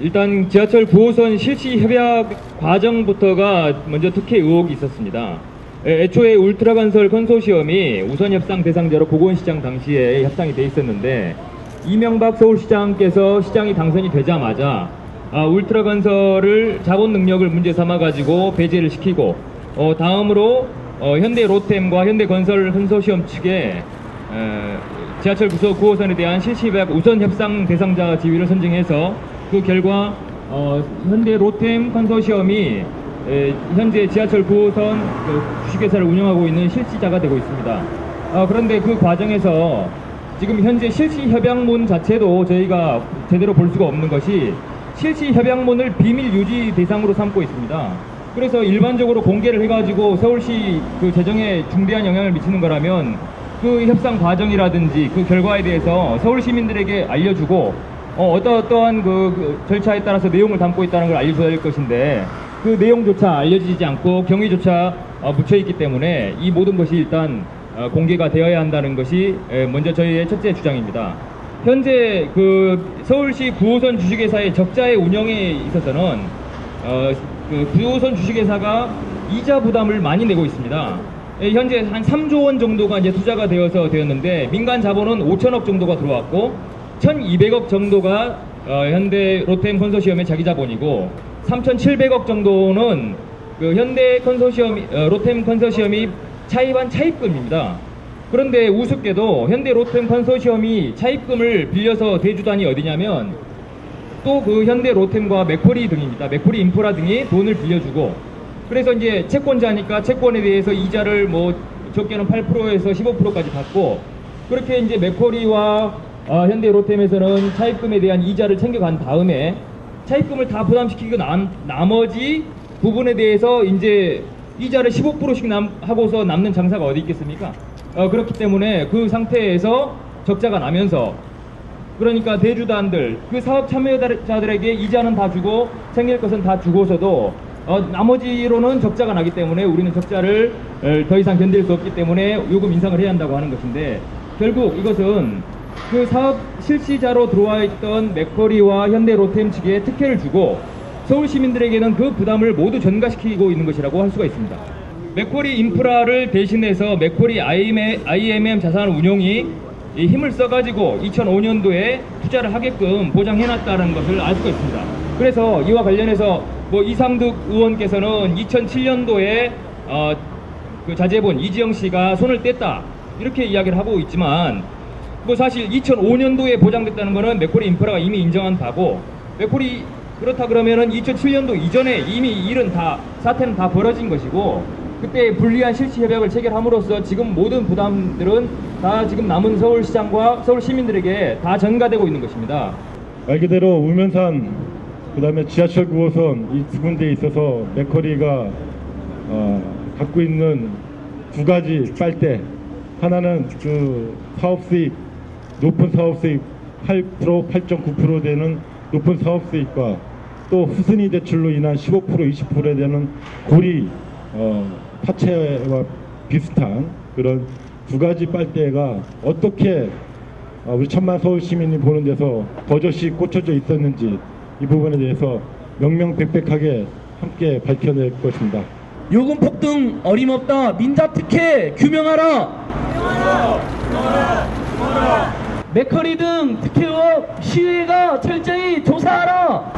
일단 지하철 9호선 실시 협약 과정부터가 먼저 특혜 의혹이 있었습니다. 애- 애초에 울트라 건설 컨소시엄이 우선 협상 대상자로 보건시장 당시에 협상이 돼 있었는데 이명박 서울시장께서 시장이 당선이 되자마자 아, 울트라 건설을 자본 능력을 문제 삼아 가지고 배제를 시키고 어, 다음으로 어, 현대 로템과 현대 건설 컨소시엄 측에 에, 지하철 9호 9호선에 대한 실시 협약 우선 협상 대상자 지위를 선정해서 그 결과 어, 현대 로템 컨소시엄이 에, 현재 지하철 9호선 그 주식회사를 운영하고 있는 실시자가 되고 있습니다. 아, 그런데 그 과정에서 지금 현재 실시 협약문 자체도 저희가 제대로 볼 수가 없는 것이 실시 협약문을 비밀 유지 대상으로 삼고 있습니다. 그래서 일반적으로 공개를 해가지고 서울시 그 재정에 중대한 영향을 미치는 거라면 그 협상 과정이라든지 그 결과에 대해서 서울 시민들에게 알려주고 어, 어떠어떠한 그, 그 절차에 따라서 내용을 담고 있다는 걸 알려줘야 할 것인데 그 내용조차 알려지지 않고 경위조차 어, 묻혀 있기 때문에 이 모든 것이 일단 어, 공개가 되어야 한다는 것이 에, 먼저 저희의 첫째 주장입니다. 현재 그 서울시 9호선 주식회사의 적자의 운영에 있어서는 어, 그 9호선 주식회사가 이자 부담을 많이 내고 있습니다. 예, 현재 한 3조 원 정도가 이제 투자가 되어서 되었는데 민간 자본은 5천억 정도가 들어왔고 1,200억 정도가 어, 현대 로템 컨소시엄의 자기 자본이고 3,700억 정도는 그 현대 컨소시엄 어, 로템 컨소시엄이 차입한 차입금입니다. 그런데 우습게도 현대 로템 컨소시엄이 차입금을 빌려서 대주단이 어디냐면 또 그 현대 로템과 맥쿼리 등입니다. 맥쿼리 인프라 등이 돈을 빌려주고 그래서 이제 채권자니까 채권에 대해서 이자를 뭐 적게는 8%에서 15%까지 받고 그렇게 이제 맥쿼리와 어, 현대 로템에서는 차입금에 대한 이자를 챙겨간 다음에 차입금을 다 부담시키고 남, 나머지 부분에 대해서 이제 이자를 15%씩 남, 하고서 남는 장사가 어디 있겠습니까? 어, 그렇기 때문에 그 상태에서 적자가 나면서 그러니까 대주단들 그 사업 참여자들에게 이자는 다 주고 생길 것은 다 주고서도 어, 나머지로는 적자가 나기 때문에 우리는 적자를 어, 더 이상 견딜 수 없기 때문에 요금 인상을 해야 한다고 하는 것인데 결국 이것은 그 사업 실시자로 들어와 있던 맥커리와 현대 로템 측에 특혜를 주고 서울 시민들에게는 그 부담을 모두 전가시키고 있는 것이라고 할 수가 있습니다. 맥쿼리 인프라를 대신해서 맥쿼리 IMM 자산 운용이 이 힘을 써가지고 2005년도에 투자를 하게끔 보장해놨다는 것을 알 수가 있습니다. 그래서 이와 관련해서 뭐 이상득 의원께서는 2007년도에 어, 그 자제분 이지영 씨가 손을 뗐다 이렇게 이야기를 하고 있지만 뭐 사실 2005년도에 보장됐다는 것은 맥쿼리 인프라가 이미 인정한 바고 맥쿼리 그렇다 그러면은 2007년도 이전에 이미 일은 다 사태는 다 벌어진 것이고 그때 불리한 실시 협약을 체결함으로써 지금 모든 부담들은 다 지금 남은 서울시장과 서울 시민들에게 다 전가되고 있는 것입니다. 말 그대로 우면산 그다음에 지하철 9호선 이 두 군데에 있어서 맥커리가 어, 갖고 있는 두 가지 빨대 하나는 그 사업 수익 높은 사업 수익 8% 8.9% 되는 높은 사업 수익과 또 후순위 대출로 인한 15% 20%에 되는 고리 어, 파채와 비슷한 그런 두 가지 빨대가 어떻게 어, 우리 천만 서울 시민이 보는 데서 버젓이 꽂혀져 있었는지 이 부분에 대해서 명명백백하게 함께 밝혀낼 것입니다. 요금 폭등 어림없다. 민자 특혜 규명하라 맥커리 등 특혜 의혹 시의회가 철저히 조사하라